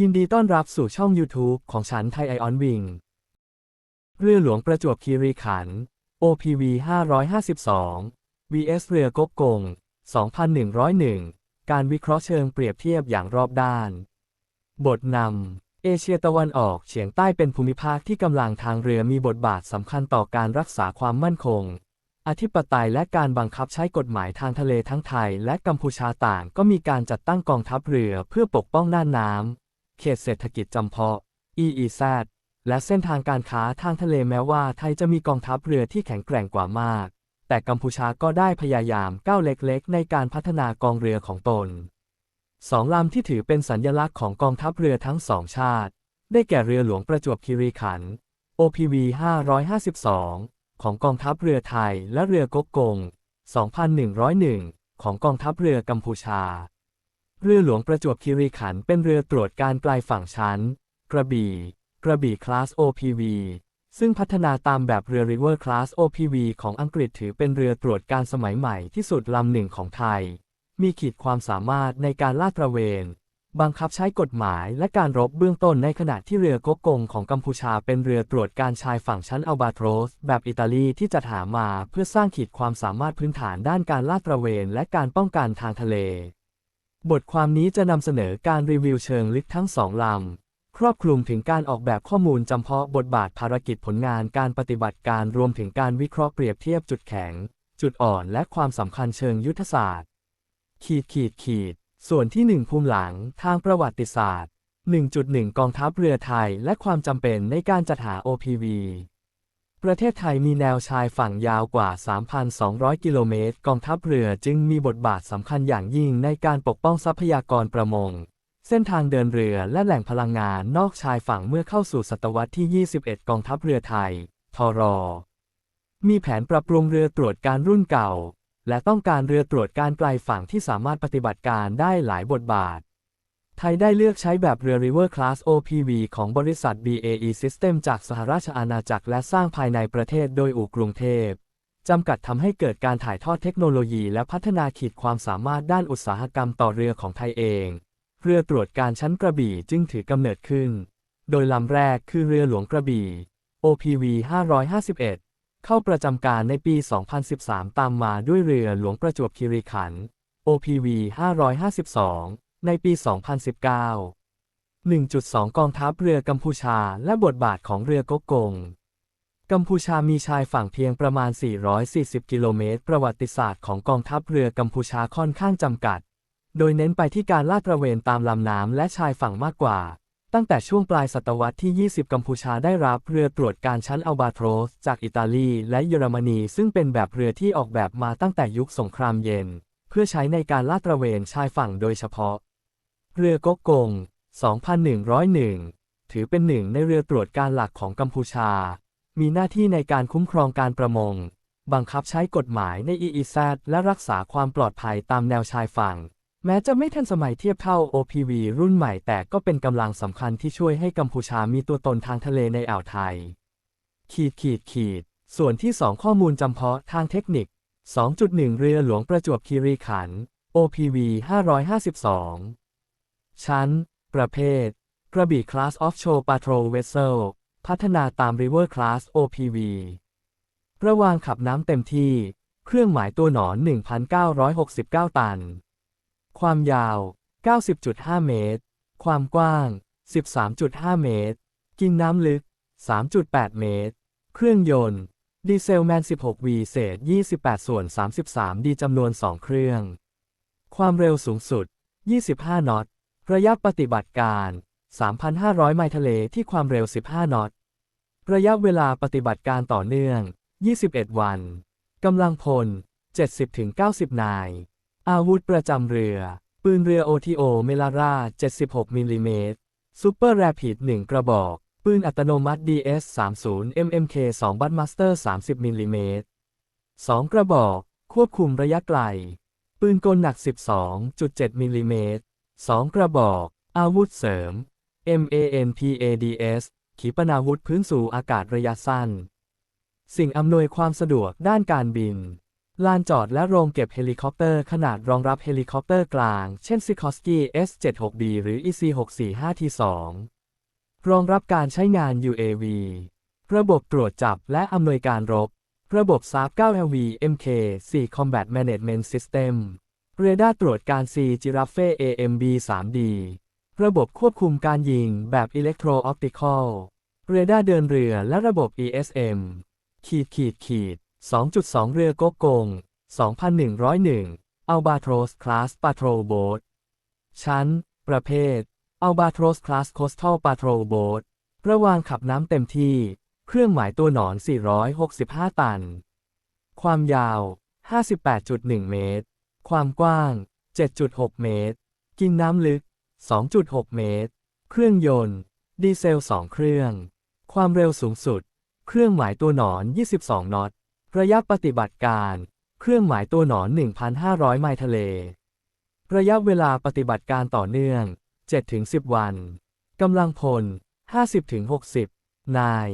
ยินดีต้อนรับสู่ช่อง YouTube ของฉันไทยไอออนวิง เรือหลวงประจวบคีรีขันธ์ OPV 552 vs เรือกกกง 2101 การวิเคราะห์เชิงเปรียบเทียบอย่างรอบด้าน บทนำ เอเชียตะวันออกเฉียงใต้เป็นภูมิภาคที่กำลังทางเรือมีบทบาทสำคัญต่อการรักษาความมั่นคง อธิปไตยและการบังคับใช้กฎหมายทางทะเลทั้งไทย และกัมพูชาต่างก็มีการจัดตั้งกองทัพเรือเพื่อปกป้องน่านน้ำ ขตเศรษฐกิจจำเพาะ EEZ และเส้นทางการค้าทางทะเลแม้ว่าไทยจะมีกองทัพเรือที่แข็งแกร่งกว่ามาก แต่กัมพูชาก็ได้พยายามก้าวเล็กๆ ในการพัฒนากองเรือของตนสองลำที่ถือเป็นสัญลักษณ์ของกองทัพเรือทั้งสองชาติ ได้แก่เรือหลวงประจวบคีรีขันธ์ OPV 552 ของกองทัพเรือไทยและเรือกกกง 2101 ของกองทัพเรือกัมพูชา เรือหลวงประจวบคีรีขันธ์เป็นเรือตรวจการไกลฝั่งชั้น กระบี่ กระบี่คลาส OPV ซึ่งพัฒนาตามแบบเรือ River Class OPV ของอังกฤษถือเป็นเรือตรวจการสมัยใหม่ที่สุดลำหนึ่งของไทย มีขีดความสามารถในการลาดตระเวน บังคับใช้กฎหมายและการรบเบื้องต้นในขณะที่เรือกกกงของกัมพูชาเป็นเรือตรวจการชายฝั่งชั้นอัลบาโทรสแบบอิตาลีที่จัดหามาเพื่อสร้างขีดความสามารถพื้นฐานด้านการลาดตระเวนและการป้องกันทางทะเล บทความนี้จะนำเสนอการรีวิวเชิงลึกทั้งสองลำ ครอบคลุมถึงการออกแบบข้อมูลจำเพาะบทบาทภารกิจผลงานการปฏิบัติการรวมถึงการวิเคราะห์เปรียบเทียบจุดแข็ง จุดอ่อนและความสำคัญเชิงยุทธศาสตร์ ขีดขีดขีด ส่วนที่ 1 ภูมิหลังทางประวัติศาสตร์ 1.1 กองทัพเรือไทย และความจำเป็นในการจัดหา OPV ประเทศไทยมีแนวชายฝั่งยาวกว่า 3,200 กิโลเมตร กองทัพเรือจึงมีบทบาทสำคัญอย่างยิ่งในการปกป้องทรัพยากรประมง เส้นทางเดินเรือและแหล่งพลังงานนอกชายฝั่งเมื่อเข้าสู่ศตวรรษที่ 21 กองทัพเรือไทย ทร มีแผนปรับปรุงเรือตรวจการรุ่นเก่า และต้องการเรือตรวจการไกลฝั่งที่สามารถปฏิบัติการได้หลายบทบาท ไทยได้เลือกใช้แบบเรือ River Class OPV ของบริษัท BAE System จากสหราชอาณาจักรและสร้างภายในประเทศโดยอู่กรุงเทพจำกัดทำให้เกิดการถ่ายทอดเทคโนโลยีและพัฒนาขีดความสามารถด้านอุตสาหกรรมต่อเรือของไทยเอง เรือตรวจการชั้นกระบี่จึงถือกำเนิดขึ้น โดยลำแรกคือเรือหลวงกระบี่ OPV 551 เข้าประจำการในปี 2013 ตามมาด้วยเรือหลวงประจวบคีรีขันธ์ OPV 552 ในปี 2019 1.2 กองทัพเรือกัมพูชาและบทบาทของเรือกกกง กัมพูชามีชายฝั่งเพียงประมาณ 440 กิโลเมตร ประวัติศาสตร์ของกองทัพเรือกัมพูชาค่อนข้างจำกัด โดยเน้นไปที่การลาดตระเวนตามลำน้ำและชายฝั่งมากกว่า ตั้งแต่ช่วงปลายศตวรรษที่ 20 กัมพูชาได้รับเรือตรวจการชั้นอัลบาโทรสจากอิตาลีและเยอรมนี ซึ่งเป็นแบบเรือที่ออกแบบมาตั้งแต่ยุคสงครามเย็น เพื่อใช้ในการลาดตระเวนชายฝั่งโดยเฉพาะ เรือกกกง 2101 ถือเป็นหนึ่งในเรือตรวจการหลักของกัมพูชา มีหน้าที่ในการคุ้มครองการประมง บังคับใช้กฎหมายใน EEZ และรักษาความปลอดภัยตามแนวชายฝั่ง แม้จะไม่ทันสมัยเทียบเท่า OPV รุ่นใหม่แต่ก็เป็นกำลังสำคัญที่ช่วยให้กัมพูชามีตัวตนทางทะเลในอ่าวไทย ขีดขีดขีด ส่วนที่ 2 ข้อมูลจำเพาะทางเทคนิค 2.1 เรือหลวงประจวบคีรีขันธ์ OPV 552 ชั้น ประเภท กระบี่ Class Offshore Patrol Vessel พัฒนาตาม River Class OPV ระวางขับน้ำเต็มที่ เครื่องหมายตัวหนอน 1,969 ตัน ความยาว 90.5 เมตร ความกว้าง 13.5 เมตร กินน้ำลึก 3.8 เมตร เครื่องยนต์ ดีเซลแมน 16V เศษ 28 ส่วน 33 ดีจำนวน 2 เครื่อง ความเร็วสูงสุด 25 นอต ระยะปฏิบัติการ 3,500 ไมล์ทะเลที่ความเร็ว 15 นอต ระยะเวลาปฏิบัติการต่อเนื่อง 21 วัน กำลังพล 70-90 นาย อาวุธประจำเรือ ปืนเรือ OTO เมลาร่า 76 มิลลิเมตรซูเปอร์แรปิด 1 กระบอก ปืนอัตโนมัติ DS30 MMK 2 บัตมาสเตอร์ 30 มิลลิเมตร 2 กระบอก ควบคุมระยะไกล ปืนกลหนัก 12.7 มิลลิเมตร 2 กระบอก อาวุธเสริม MANPADS ขีปนาวุธพื้นสู่อากาศระยะสั้น สิ่งอำนวยความสะดวกด้านการบิน ลานจอดและโรงเก็บเฮลิคอปเตอร์ ขนาดรองรับเฮลิคอปเตอร์กลาง เช่น Sikorsky S-76B หรือ EC-645T2 รองรับการใช้งาน UAV ระบบตรวจจับและอำนวยการรบ ระบบ SAP 9LV MK4 Combat Management System เรดาร์ตรวจการ C Giraffe AMB 3D ระบบควบคุมการยิงแบบ Electro Optical เรดาร์เดินเรือและระบบ ESM ขีดขีดขีด2.2 เรือโกกง 2,101 Albatros Class Patrol Boat ชั้น ประเภท Albatros Class Coastal Patrol Boat ระวางขับน้ำเต็มที่ เครื่องหมายตัวหนอน 465 ตัน ความยาว 58.1 เมตร ความกว้าง 7.6 เมตร กินน้ำลึก 2.6 เมตร เครื่องยนต์ ดีเซล 2 เครื่อง ความเร็วสูงสุด เครื่องหมายตัวหนอน 22 นอต ระยะปฏิบัติการ เครื่องหมายตัวหนอน 1,500 ไมล์ทะเล ระยะเวลาปฏิบัติการต่อเนื่อง 7-10 วัน กำลังพล 50-60 นาย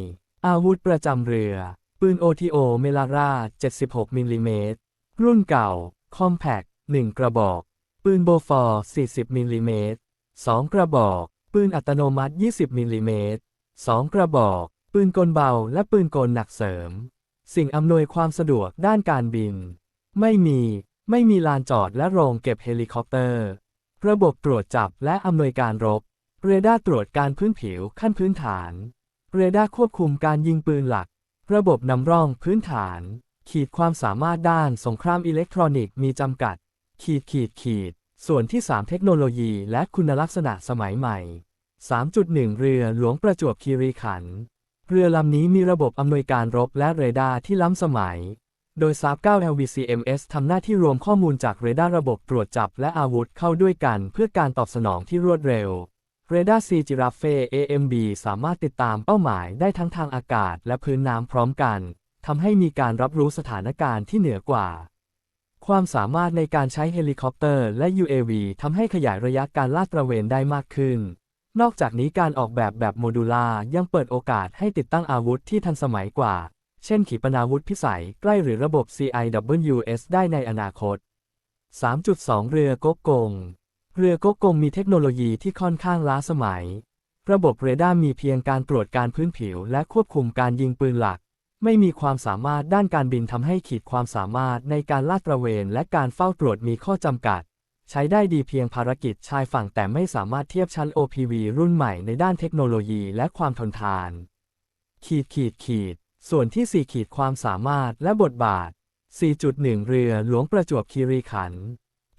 อาวุธประจำเรือ ปืน OTO เมลารา76 มิลลิเมตร รุ่นเก่า Compact 1กระบอก ปืนโบฟอร์ 40มิลลิเมตร2กระบอก ปืนอัตโนมัติ 20มิลลิเมตร2กระบอก ปืนกลเบาและปืนกลหนักเสริม สิ่งอำนวยความสะดวกด้านการบิน ไม่มี ไม่มีลานจอดและโรงเก็บเฮลิคอปเตอร์ ระบบตรวจจับและอำนวยการรบ เรดาร์ตรวจการพื้นผิวขั้นพื้นฐาน เรดาร์ควบคุมการยิงปืนหลัก ระบบนำร่องพื้นฐาน ขีดความสามารถด้านสงครามอิเล็กทรอนิกส์มีจำกัด ขีดขีดขีด ส่วนที่ 3 เทคโนโลยีและคุณลักษณะสมัยใหม่ 3.1 เรือหลวงประจวบคีรีขันธ์เรือลำนี้มีระบบอำนวยการรบและเรดาร์ที่ล้ำสมัย โดย SAP 9 LVCMS ทำหน้าที่รวมข้อมูลจากเรดาร์ระบบตรวจจับและอาวุธเข้าด้วยกันเพื่อการตอบสนองที่รวดเร็ว เรดาร์ C Giraffe AMB สามารถติดตามเป้าหมายได้ทั้งทางอากาศและพื้นน้ำพร้อมกัน ทำให้มีการรับรู้สถานการณ์ที่เหนือกว่า ความสามารถในการใช้เฮลิคอปเตอร์และ UAV ทำให้ขยายระยะการลาดตระเวนได้มากขึ้น นอกจากนี้การออกแบบแบบโมดูลายังเปิดโอกาสให้ติดตั้งอาวุธที่ทันสมัยกว่า เช่นขีปนาวุธพิสัยใกล้หรือระบบ CIWS ได้ในอนาคต 3.2 เรือก๊กกง เรือก๊กกงมีเทคโนโลยีที่ค่อนข้างล้าสมัย ระบบเรดาร์มีเพียงการตรวจการพื้นผิวและควบคุมการยิงปืนหลัก ไม่มีความสามารถด้านการบินทำให้ขีดความสามารถในการลาดตระเวนและการเฝ้าตรวจมีข้อจำกัด ใช้ได้ดีเพียงภารกิจชายฝั่งแต่ไม่สามารถเทียบชั้น OPV รุ่นใหม่ในด้านเทคโนโลยีและความทนทาน ขีดขีดขีด ส่วนที่ 4 ขีดความสามารถและบทบาท 4.1 เรือหลวงประจวบคีรีขันธ์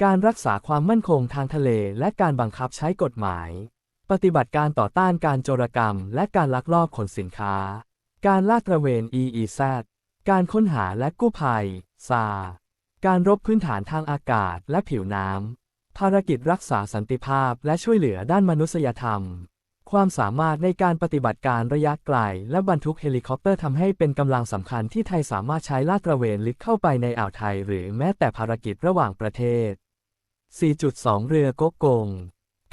การรักษาความมั่นคงทางทะเลและการบังคับใช้กฎหมาย ปฏิบัติการต่อต้านการโจรกรรม และการลักลอบขนสินค้า การลาดตระเวน EEZ การค้นหาและกู้ภัย ซา การรบพื้นฐานทางอากาศและผิวน้ำ ภารกิจรักษาสันติภาพและช่วยเหลือด้านมนุษยธรรม ความสามารถในการปฏิบัติการระยะไกล และบรรทุกเฮลิคอปเตอร์ทำให้เป็นกำลังสำคัญที่ไทยสามารถใช้ลาดตระเวนลึกเข้าไปในอ่าวไทย หรือแม้แต่ภารกิจระหว่างประเทศ 4.2 เรือก๊กกง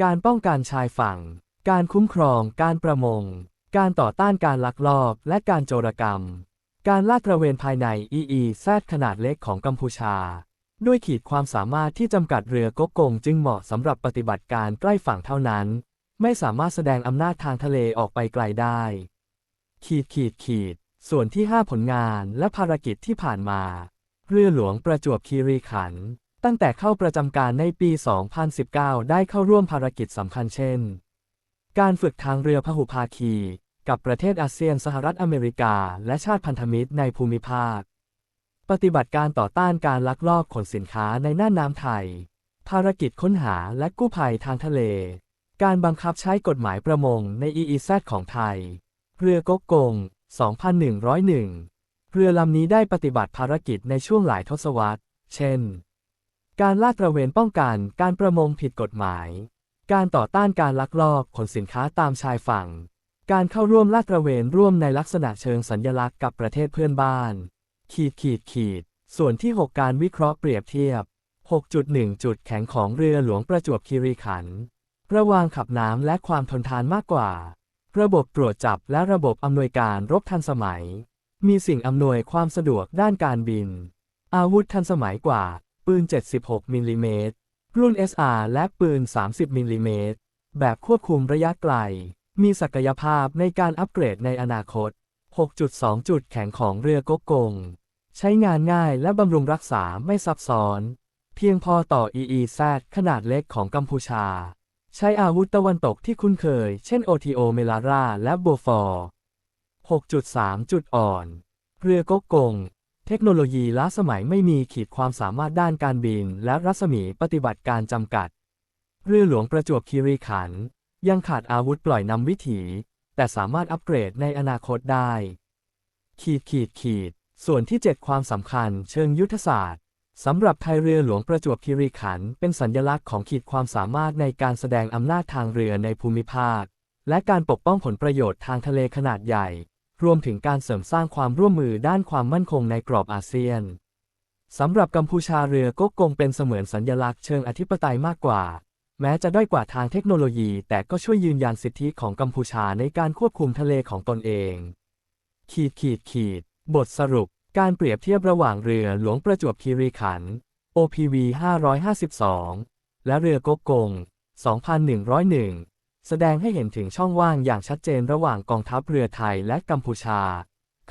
การป้องกันชายฝั่ง การคุ้มครอง การประมง การต่อต้านการลักลอบและการโจรกรรม การลาดตระเวนภายใน EEZ ขนาดเล็กของกัมพูชา ด้วยขีดความสามารถที่จำกัดเรือก๊กกงจึงเหมาะสำหรับปฏิบัติการใกล้ฝั่งเท่านั้น ไม่สามารถแสดงอำนาจทางทะเลออกไปไกลได้ ขีดขีดขีด ส่วนที่ 5 ผลงานและภารกิจที่ผ่านมา เรือหลวงประจวบคีรีขันธ์ตั้งแต่เข้าประจำการในปี 2019 ได้เข้าร่วมภารกิจสำคัญเช่น การฝึกทางเรือพหุภาคี กับประเทศอาเซียนสหรัฐอเมริกา และชาติพันธมิตรในภูมิภาค ปฏิบัติการต่อต้านการลักลอบขนสินค้าในน่านน้ำไทย ภารกิจค้นหาและกู้ภัยทางทะเล การบังคับใช้กฎหมายประมงใน EEZ ของไทย เรือกกกง 2101 เรือลำนี้ได้ปฏิบัติภารกิจในช่วงหลายทศวรรษ เช่น การลาดตระเวนป้องกันการประมงผิดกฎหมาย การต่อต้านการลักลอบขนสินค้าตามชายฝั่ง การเข้าร่วมลาดตระเวนร่วมในลักษณะเชิงสัญญลักษณ์กับประเทศเพื่อนบ้าน ขีดขีดขีด ส่วนที่ 6 การวิเคราะห์เปรียบเทียบ 6.1 จุดแข็งของเรือหลวงประจวบคีรีขันธ์ระหว่างขับน้ำและความทนทานมากกว่า ระบบตรวจจับและระบบอำนวยการรบทันสมัย มีสิ่งอำนวยความสะดวกด้านการบิน อาวุธทันสมัยกว่า ปืน 76มิลลิเมตร รุ่น SR และปืน 30 มิลลิเมตร แบบควบคุมระยะไกล มีศักยภาพในการอัปเกรดในอนาคต 6.2 จุดแข็งของเรือกกกง ใช้งานง่ายและบำรุงรักษาไม่ซับซ้อน เพียงพอต่อ EEZ ขนาดเล็กของกัมพูชา ใช้อาวุธตะวันตกที่คุ้นเคย เช่น OTO เมลาร่าและโบฟอร์6.3 จุดอ่อน เรือกกกง เทคโนโลยีล้าสมัยไม่มีขีดความสามารถด้านการบิน และรัศมีปฏิบัติการจำกัด เรือหลวงประจวบคีรีขันธ์ยังขาดอาวุธปล่อยนำวิถี แต่สามารถอัปเกรดในอนาคตได้ ขีดขีดขีด ส่วนที่ 7 ความสำคัญเชิงยุทธศาสตร์สำหรับไทยเรือหลวงประจวบคีรีขันธ์เป็นสัญลักษณ์ของขีดความสามารถในการแสดงอำนาจทางเรือในภูมิภาค และการปกป้องผลประโยชน์ทางทะเลขนาดใหญ่ รวมถึงการเสริมสร้างความร่วมมือด้านความมั่นคงในกรอบอาเซียน สำหรับกัมพูชาเรือก๊กกงเป็นเสมือนสัญลักษณ์เชิงอธิปไตยมากกว่า แม้จะด้อยกว่าทางเทคโนโลยี แต่ก็ช่วยยืนยันสิทธิของกัมพูชาในการควบคุมทะเลของตนเอง ขีดขีดขีด บทสรุป การเปรียบเทียบระหว่างเรือหลวงประจวบคีรีขันธ์ OPV 552 และเรือก๊กกง 2,101 แสดงให้เห็นถึงช่องว่างอย่างชัดเจนระหว่างกองทัพเรือไทยและกัมพูชา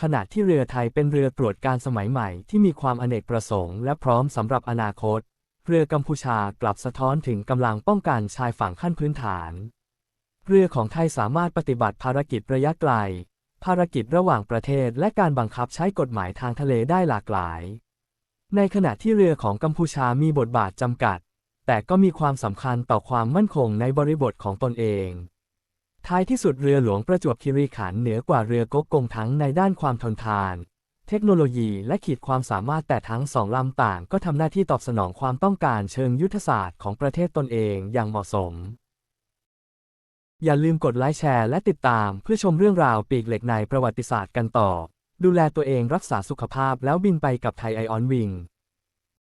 ขณะที่เรือไทยเป็นเรือตรวจการสมัยใหม่ที่มีความอเนกประสงค์และพร้อมสำหรับอนาคต เรือกัมพูชากลับสะท้อนถึงกำลังป้องกันชายฝั่งขั้นพื้นฐาน เรือของไทยสามารถปฏิบัติภารกิจระยะไกล ภารกิจระหว่างประเทศและการบังคับใช้กฎหมายทางทะเลได้หลากหลาย ในขณะที่เรือของกัมพูชามีบทบาทจำกัด แต่ก็มีความสำคัญต่อความมั่นคงในบริบทของตนเอง ท้ายที่สุดเรือหลวงประจวบคีรีขันธ์เหนือกว่าเรือก๊กกงทั้งในด้านความทนทาน เทคโนโลยีและขีดความสามารถแต่ทั้งสองลำต่างก็ทำหน้าที่ตอบสนองความต้องการเชิงยุทธศาสตร์ของประเทศตนเองอย่างเหมาะสม อย่าลืมกดไลค์แชร์และติดตามเพื่อชมเรื่องราวปีกเหล็กในประวัติศาสตร์กันต่อ ดูแลตัวเองรักษาสุขภาพแล้วบินไปกับไทยไอออนวิง